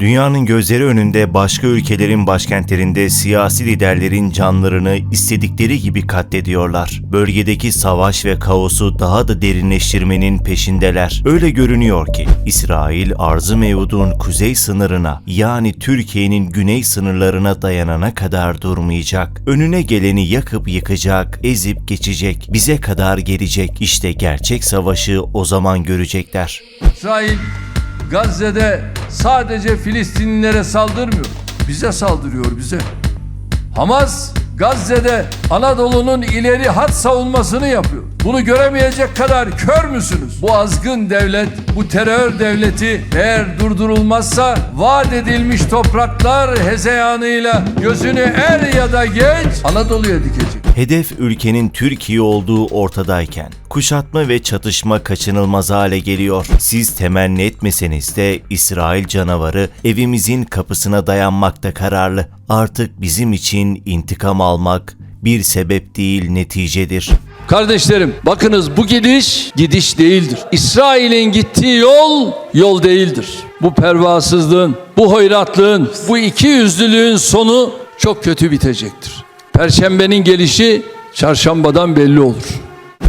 Dünyanın gözleri önünde başka ülkelerin başkentlerinde siyasi liderlerin canlarını istedikleri gibi katlediyorlar. Bölgedeki savaş ve kaosu daha da derinleştirmenin peşindeler. Öyle görünüyor ki İsrail arzı mevudun kuzey sınırına yani Türkiye'nin güney sınırlarına dayanana kadar durmayacak. Önüne geleni yakıp yıkacak, ezip geçecek, bize kadar gelecek. İşte gerçek savaşı o zaman görecekler. İsrail Gazze'de sadece Filistinlilere saldırmıyor. Bize saldırıyor bize. Hamas Gazze'de Anadolu'nun ileri hat savunmasını yapıyor. Bunu göremeyecek kadar kör müsünüz? Bu azgın devlet, bu terör devleti eğer durdurulmazsa vaat edilmiş topraklar hezeyanıyla gözünü er ya da geç Anadolu'ya dikecek. Hedef ülkenin Türkiye olduğu ortadayken kuşatma ve çatışma kaçınılmaz hale geliyor. Siz temenni etmeseniz de İsrail canavarı evimizin kapısına dayanmakta kararlı. Artık bizim için intikam almak bir sebep değil neticedir. Kardeşlerim bakınız bu gidiş gidiş değildir. İsrail'in gittiği yol yol değildir. Bu pervasızlığın, bu hoyratlığın, bu iki yüzlülüğün sonu çok kötü bitecektir. Perşembenin gelişi çarşambadan belli olur.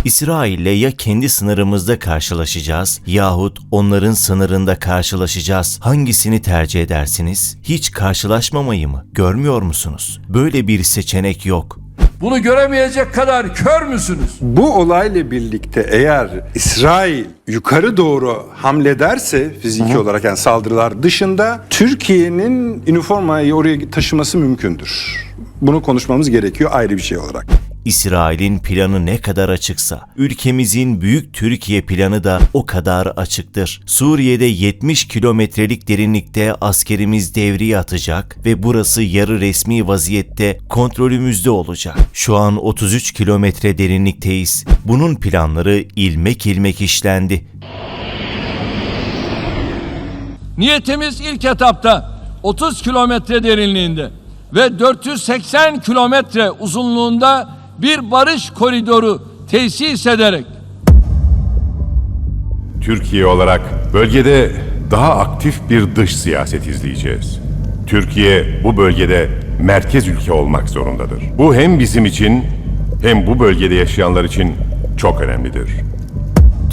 İsrail'le ya kendi sınırımızda karşılaşacağız yahut onların sınırında karşılaşacağız. Hangisini tercih edersiniz? Hiç karşılaşmamayı mı? Görmüyor musunuz? Böyle bir seçenek yok. Bunu göremeyecek kadar kör müsünüz? Bu olayla birlikte eğer İsrail yukarı doğru hamlederse fiziki olarak yani saldırılar dışında Türkiye'nin üniformayı oraya taşıması mümkündür. Bunu konuşmamız gerekiyor ayrı bir şey olarak. İsrail'in planı ne kadar açıksa, ülkemizin büyük Türkiye planı da o kadar açıktır. Suriye'de 70 kilometrelik derinlikte askerimiz devriye atacak ve burası yarı resmi vaziyette kontrolümüzde olacak. Şu an 33 kilometre derinlikteyiz. Bunun planları ilmek ilmek işlendi. Niyetimiz ilk etapta 30 kilometre derinliğinde ve 480 kilometre uzunluğunda bir barış koridoru tesis ederek Türkiye olarak bölgede daha aktif bir dış siyaset izleyeceğiz. Türkiye bu bölgede merkez ülke olmak zorundadır. Bu hem bizim için hem bu bölgede yaşayanlar için çok önemlidir.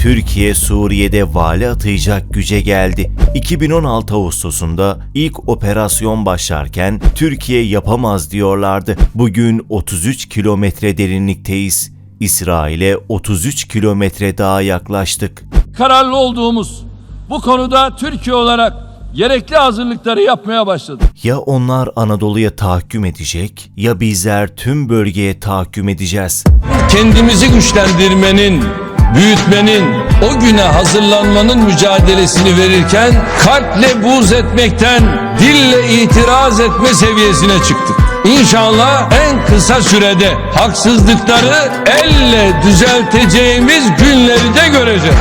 Türkiye Suriye'de vali atayacak güce geldi. 2016 Ağustos'unda ilk operasyon başlarken Türkiye yapamaz diyorlardı. Bugün 33 kilometre derinlikteyiz. İsrail'e 33 kilometre daha yaklaştık. kararlı olduğumuz bu konuda Türkiye olarak gerekli hazırlıkları yapmaya başladık. Ya onlar Anadolu'ya tahakküm edecek ya bizler tüm bölgeye tahakküm edeceğiz. Kendimizi güçlendirmenin, büyütmenin, o güne hazırlanmanın mücadelesini verirken kalple buğz etmekten, dille itiraz etme seviyesine çıktık. İnşallah en kısa sürede haksızlıkları elle düzelteceğimiz günleri de göreceğiz.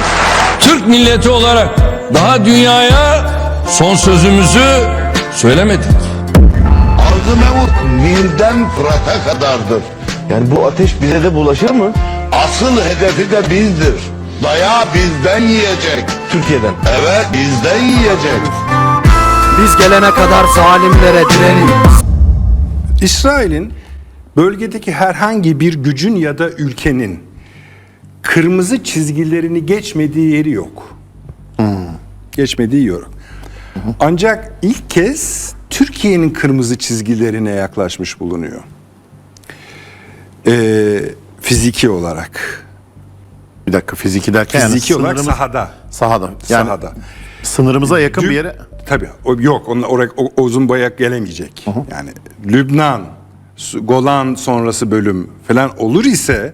Türk milleti olarak daha dünyaya son sözümüzü söylemedik. Ardı Mevut Nil'den Fırat'a kadardır. Yani bu ateş bize de bulaşır mı? Asıl hedefi de bizdir. Dayağı bizden yiyecek. Türkiye'den. Evet bizden yiyecek. Biz gelene kadar zalimlere direnin. İsrail'in bölgedeki herhangi bir gücün ya da ülkenin kırmızı çizgilerini geçmediği yeri yok. Geçmediği yok. Ancak ilk kez Türkiye'nin kırmızı çizgilerine yaklaşmış bulunuyor. Ee, fiziki olarak. Bir dakika fiziki derken yani Fiziki olarak sınırımız- sahada. sahada. Yani Sahada. sınırımıza yakın bir yere Tabii. O, yok. Onun oraya o, o uzun bayak gelemeyecek. Yani Lübnan, Su- Golan sonrası bölüm falan olur ise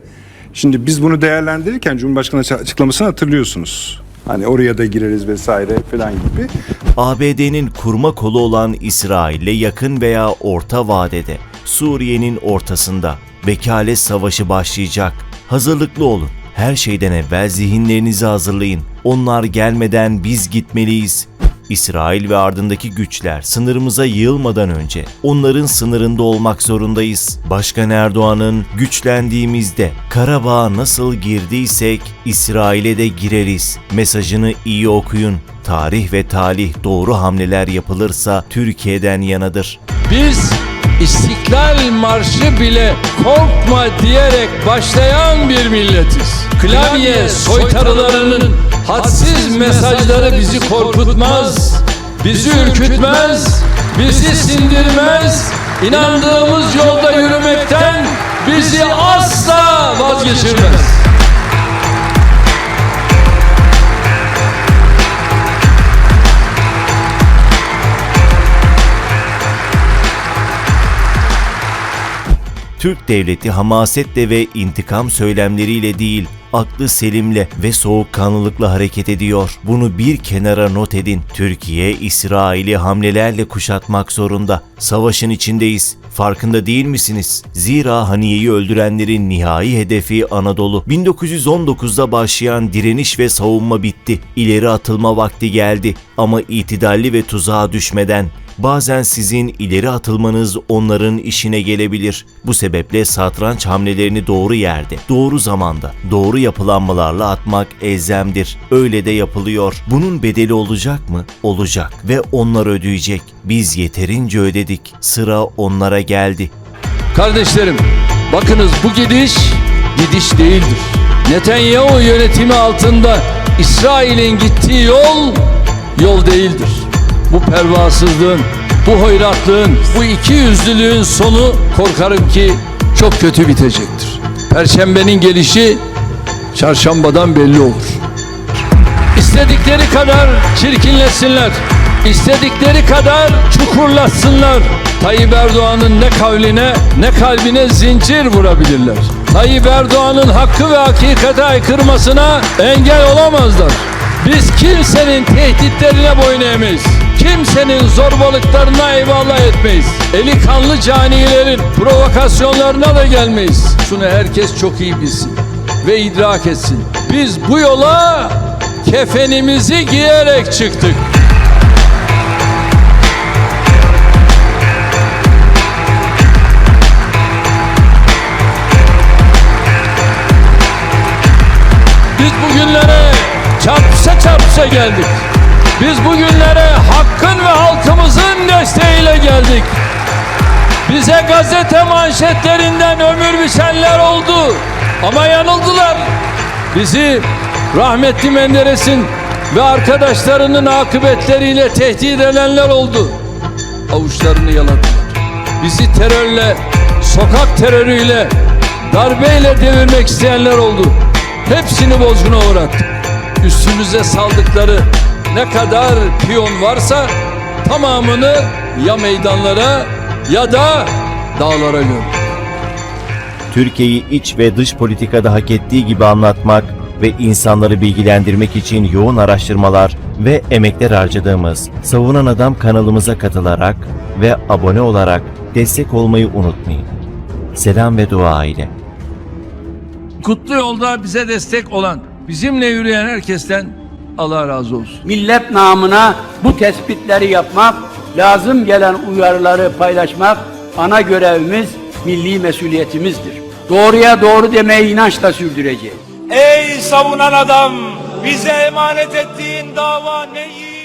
şimdi biz bunu değerlendirirken Cumhurbaşkanı açı- açıklamasını hatırlıyorsunuz. Hani oraya da gireriz vesaire falan gibi. ABD'nin kurma kolu olan İsrail'le yakın veya orta vadede Suriye'nin ortasında vekalet savaşı başlayacak. Hazırlıklı olun. Her şeyden evvel zihinlerinizi hazırlayın. Onlar gelmeden biz gitmeliyiz. İsrail ve ardındaki güçler sınırımıza yığılmadan önce onların sınırında olmak zorundayız. Başkan Erdoğan'ın güçlendiğimizde Karabağ'a nasıl girdiysek İsrail'e de gireriz mesajını iyi okuyun. Tarih ve talih doğru hamleler yapılırsa Türkiye'den yanadır. Biz İstiklal Marşı bile korkma diyerek başlayan bir milletiz. Klavye soytarılarının hadsiz mesajları bizi korkutmaz, bizi ürkütmez, bizi sindirmez. İnandığımız yolda yürümekten bizi asla vazgeçirmez. Türk devleti hamasetle ve intikam söylemleriyle değil, aklı selimle ve soğukkanlılıkla hareket ediyor. Bunu bir kenara not edin. Türkiye, İsrail'i hamlelerle kuşatmak zorunda. Savaşın içindeyiz. Farkında değil misiniz? Zira Haniye'yi öldürenlerin nihai hedefi Anadolu. 1919'da başlayan direniş ve savunma bitti. İleri atılma vakti geldi. Ama itidalli ve tuzağa düşmeden Bazen sizin ileri atılmanız onların işine gelebilir. Bu sebeple satranç hamlelerini doğru yerde, doğru zamanda, doğru yapılanmalarla atmak elzemdir. Öyle de yapılıyor. Bunun bedeli olacak mı? Olacak ve onlar ödeyecek. Biz yeterince ödedik. Sıra onlara geldi. Kardeşlerim, bakınız bu gidiş gidiş değildir. Netanyahu yönetimi altında İsrail'in gittiği yol yol değildir. Bu pervasızlığın, bu hoyratlığın, bu iki yüzlülüğün sonu korkarım ki çok kötü bitecektir. Perşembenin gelişi çarşambadan belli olur. İstedikleri kadar çirkinleşsinler. İstedikleri kadar çukurlaşsınlar. Tayyip Erdoğan'ın ne kavline ne kalbine zincir vurabilirler. Tayyip Erdoğan'ın hakkı ve hakikate aykırmasına engel olamazlar. Biz kimsenin tehditlerine boyun eğmeyiz. Kimsenin zorbalıklarına eyvallah etmeyiz. Eli kanlı canilerin provokasyonlarına da gelmeyiz. Şunu herkes çok iyi bilsin ve idrak etsin. Biz bu yola kefenimizi giyerek çıktık. Biz bugünlere çarpışa çarpışa geldik. Biz bugünlere hakkın ve halkımızın desteğiyle geldik. Bize gazete manşetlerinden ömür biçenler oldu. Ama yanıldılar. Bizi rahmetli Menderes'in ve arkadaşlarının akıbetleriyle tehdit edenler oldu. Avuçlarını yaladılar. Bizi terörle, sokak terörüyle, darbeyle devirmek isteyenler oldu. Hepsini bozguna uğrattık. Üstümüze saldıkları ne kadar piyon varsa tamamını ya meydanlara ya da dağlara gömdük. Türkiye'yi iç ve dış politikada hak ettiği gibi anlatmak ve insanları bilgilendirmek için yoğun araştırmalar ve emekler harcadığımız Savunan Adam kanalımıza katılarak ve abone olarak destek olmayı unutmayın. Selam ve dua ile. Kutlu yolda bize destek olan, bizimle yürüyen herkesten Allah razı olsun. millet namına bu tespitleri yapmak, lazım gelen uyarıları paylaşmak ana görevimiz, milli mesuliyetimizdir. Doğruya doğru demeyi inançla sürdüreceğiz. Ey savunan adam! Bize emanet ettiğin dava ne yiğit